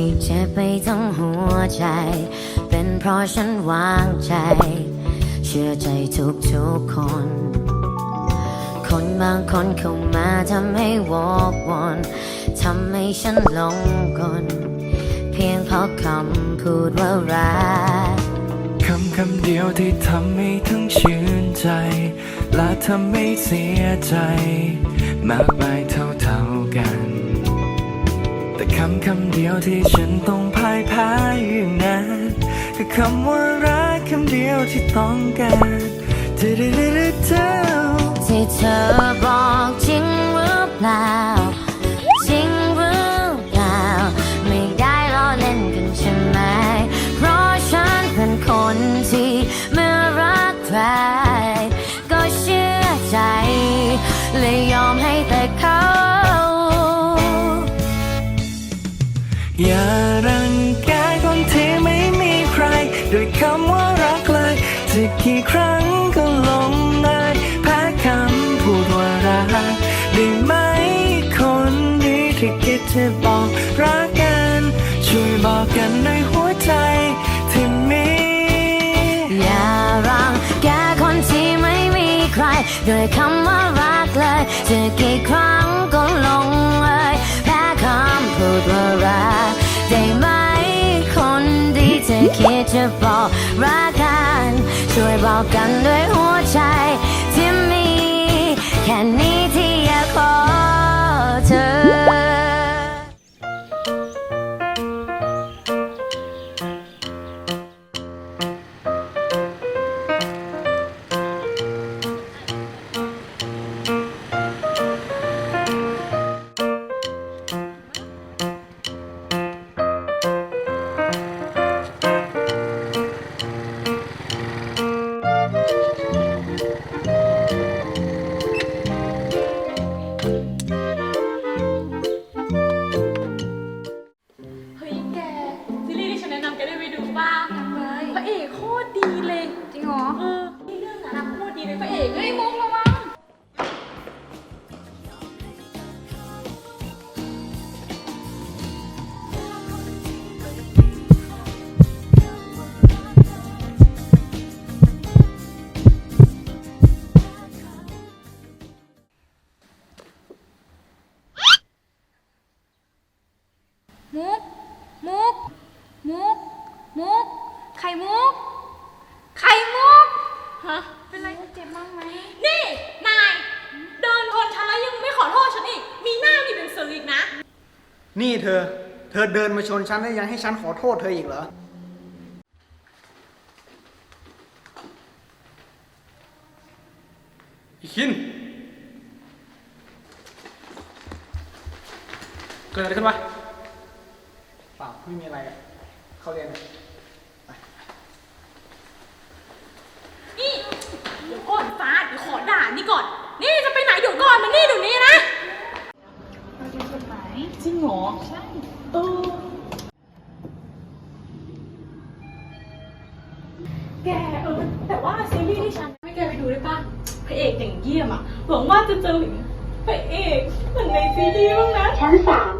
ทำให้เจ็บไปทั้งหัวใจ เป็นเพราะฉันวางใจ เชื่อใจทุกทุกคน คนบางคนเข้ามาทำให้วอกวนทำให้ฉันหลงกลเพียงเพราะคำพูดว่ารักคำคำเดียวที่ทำให้ทั้งชื่นใจ และทำให้เสียใจ มากมายเท่าำคำเดียวที่ฉันต้องพ่ายแพ้อยู่นั้นคือคำว่ารักคำเดียวที่ต้องการเธอเธอเธอเธอที่เธอบอก อย่ารังแกคนที่ไม่มีใคร ด้วยคำว่ารักเลยจะกี่ครั้งก็ลงเลยแพ้คำพูดว่ารักได้ไหมคนนี้ที่คิดจะบอกรักกัน ช่วยบอกกันด้วยหัวใจที่มีอย่ารังแกคนที่ไม่มีใคร ด้วยคำว่ารักเลยจะกี่ครั้ง ดว่ารักได้ไหมคนดีเธอคิดจะบอกรักกัน ช่วยบอกกันด้วยหัวใจ ข่มุก ไข่มุก ฮะ เป็นไรเจ็บบ้างไหม นี่ นาย เดินชนฉันแล้วยังไม่ขอโทษฉันอีก มีหน้ามีเป็นสื่ออีกนะ นี่เธอ เธอเดินมาชนฉันแล้วยังให้ฉันขอโทษเธออีกเหรอ อีคิน เกิดอะไรขึ้นวะเปล่าไม่มีอะไรอะเข้าเรียนเลย นี่เดี๋ยวก่อนฟ้า เดี๋ยวขอด่านี่ก่อน นี่จะไปไหนเดี๋ยวก่อนมานี่เดี๋ยวนี้นะเราจะจดหมายจริงเหรอใช่เออแกเออแต่ว่าซีรีส์ที่ฉันไม่แกไปดูได้ปะพระเอกอย่างเยี่ยมอะหวังว่าจะเจอพระเอกเหมือนในซีรีส์บ้างนะชั้นสาม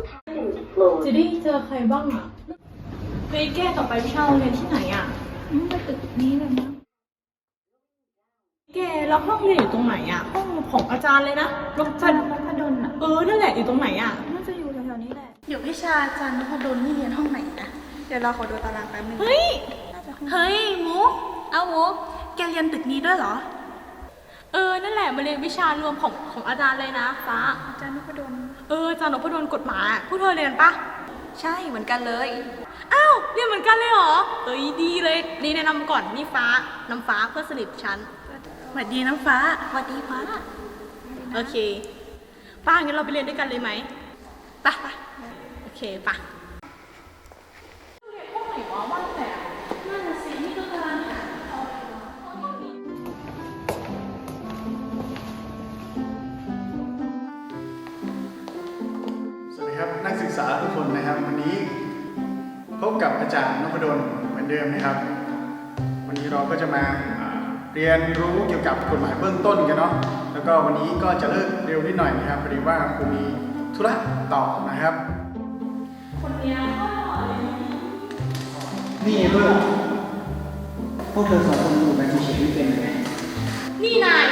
จะได้เจอใครบ้างอะเฮ้ยแกต่อไปพี่เราเรียนที่ไหนอะอืมไปตึกนี้เลยมั้ง แกแล้วห้องเรียนอยู่ตรงไหนอะห้องของอาจารย์เลยนะรบจัจันนทร์นพดลอะ เออนั่นแหละอยู่ตรงไหนอะน่าจะอยู่แถวๆนี้แหละ เดี๋ยววิชาอาจารย์นพดลนี่เรียนห้องไหนนะ เดี๋ยวเราขอดูตารางแป๊บนึง เฮ้ย น่าจะห้องเฮ้ยมุกเอามุกแกเรียนตึกนี้ด้วยเหรอ เออนั่นแหละมาเรียนวิชารวมของของอาจารย์เลยนะฟ้าอาจารย์นพดลเอออาจารย์นพดลกฎหมายอะผู้เธอเรียนปะใช่เหมือนกันเลย อ้าวเรียนเหมือนกันเลยเหรอเอ้ยดีเลยนี่แนะนำก่อนนี่ฟ้าน้ำฟ้าเพื่อนสนิทฉัน สวัสดีน้ำฟ้า สวัสดีฟ้า โอเค ป้างั้นเราไปเรียนด้วยกันเลยไหมไปไปโอเคไปะเรียนห้องไหนวะว่างแต่นั่นน่ะสินี่ก็กำลังหาเอาอะไรวะห้องนี้สวัสดีครับนักศึกษาทุกคนนะครับวันนี้พบกับอาจารย์นพดลเหมือนเดิมนะครับ วันนี้เราก็จะมาอ่า เรียนรู้เกี่ยวกับกฎหมายเบื้องต้นกันเนาะ แล้วก็วันนี้ก็จะเลิกเร็วนิดหน่อยนะครับพอดีว่าครูมีธุระต่อนะครับ คนเนี้ยก็หล่อเลยนะนี่เพื่อนพวกเธอสองคนอยู่แบบเฉยๆไม่เป็นไงนี่นาย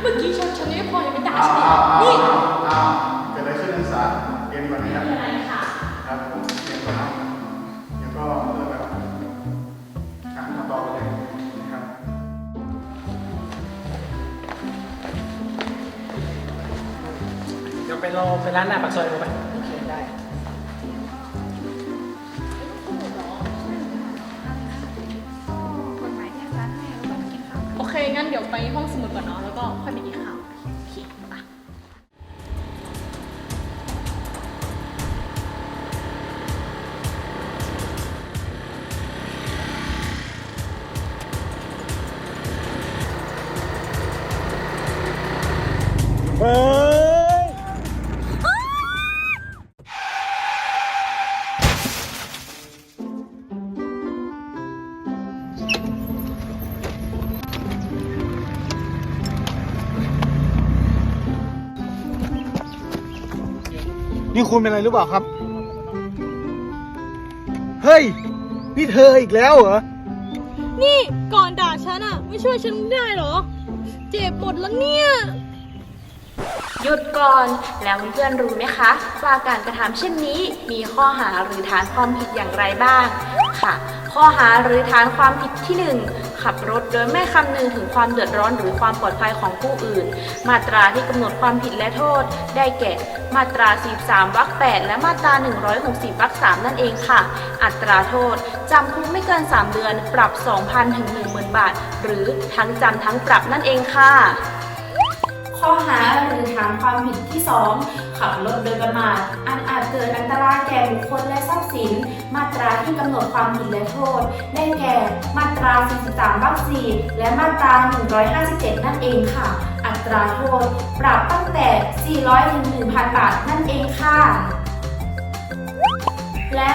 เมื่อกี้ฉันฉันไม่พอยังไม่ด่าอ้าวฉันอ้าวอ้าวอีกนี่ อ้าว เดี๋ยวไปรอไปร้านหน้าปากซอยดูไปโอเคได้ กฎหมายแค่ร้านให้แล้วก็มากินข้าวโอเค งั้นเดี๋ยวไปห้องสมุดก่อนเนาะ แล้วก็ค่อยไปกินข้าวโอเคไป นี่คุณเป็นอะไรหรือเปล่าครับ เฮ้ย นี่เธออีกแล้วเหรอ นี่ก่อนด่าฉันอะไม่ช่วยฉันได้เหรอ เจ็บหมดแล้วเนี่ย หยุดก่อน แล้วเพื่อนรู้ไหมคะว่าการกระทำเช่นนี้มีข้อหาหรือฐานความผิดอย่างไรบ้าง ค่ะ ข้อหาหรือฐานความผิดที่ 1 ขับรถโดยไม่คำนึงถึงความเดือดร้อนหรือความปลอดภัยของผู้อื่น มาตราที่กำหนดความผิดและโทษ ได้แก่ มาตรา 43 วรรค 8 และมาตรา 160 วรรค 3 นั่นเองค่ะ อัตราโทษจำคุกไม่เกิน 3 เดือน ปรับ 2,000 ถึง 10,000 บาท หรือทั้งจำทั้งปรับนั่นเองค่ะ ข้อหาหรือฐานความผิดที่ 2 ขับรถโดยประมาทอันอาจเกิดอันตรายแก่บุคคลและทรัพย์สิน มาตราที่กำหนดความผิดและโทษ ได้แก่มาตรา 43วรรค4และมาตรา 157 นั่นเองค่ะ อัตราโทษ ปรับตั้งแต่ 400 ถึง 1,000 บาทนั่นเองค่ะ และ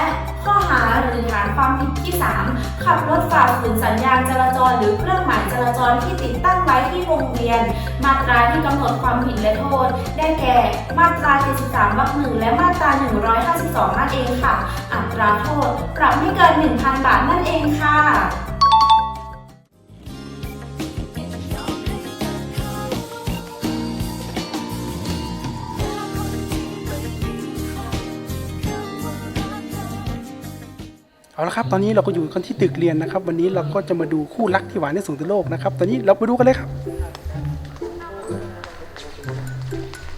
ข้อหาหรือฐานความผิดที่ 3 ขับรถฝ่าฝืนสัญญาณจราจร หรือเครื่องหมายจราจรที่ติดตั้งไว้ที่วงเวียน มาตราที่กำหนดความผิดและโทษ ได้แก่ มาตรา 73วรรคหนึ่งและมาตรา 152 นั่นเองค่ะ อัตราโทษ ปรับไม่เกิน 1,000 บาทนั่นเองค่ะ เอาละครับตอนนี้เราก็อยู่กันที่ตึกเรียนนะครับ วันนี้เราก็จะมาดูคู่รักที่หวานที่สุดในโลกนะครับ ตอนนี้เราไปดูกันเลยครับ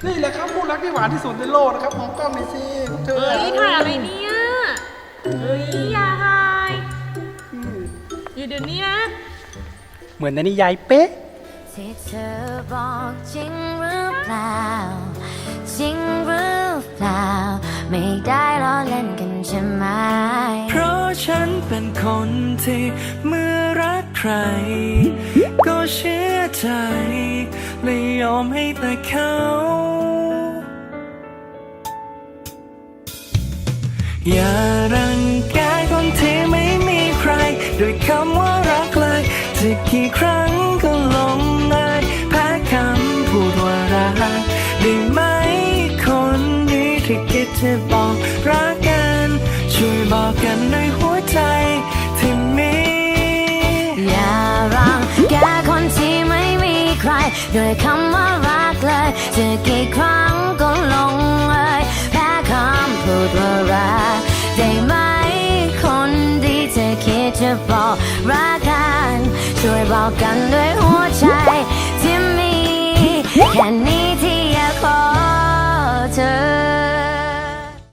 นี่แหละครับคู่รักที่หวานที่สุดในโลกนะครับมองกล้องหน่อยสิพวกเธอเฮ้ยถ่ายอะไรเนี่ยเฮ้ยอย่าถ่ายอยู่เดี๋ยวนี้นะ เหมือนในนิยายเป๊ะที่เธอบอกจริงหรือเปล่าจริงหรือเปล่า ไม่ได้ล้อเล่นกันใช่ไหมเพราะ ฉันเป็นคนที่เมื่อรักใคร ก็เชื่อใจและยอมให้แต่เขาอย่ารังแกคนที่ไม่มีใคร ด้วยคำว่ารักเลยจะกี่ครั้งก็หลงเลยแพ้คำพูดว่ารักได้ไหมคนนี้ที่คิดจะบอก ด้วยคำว่ารักเลยจะกี่ครั้ง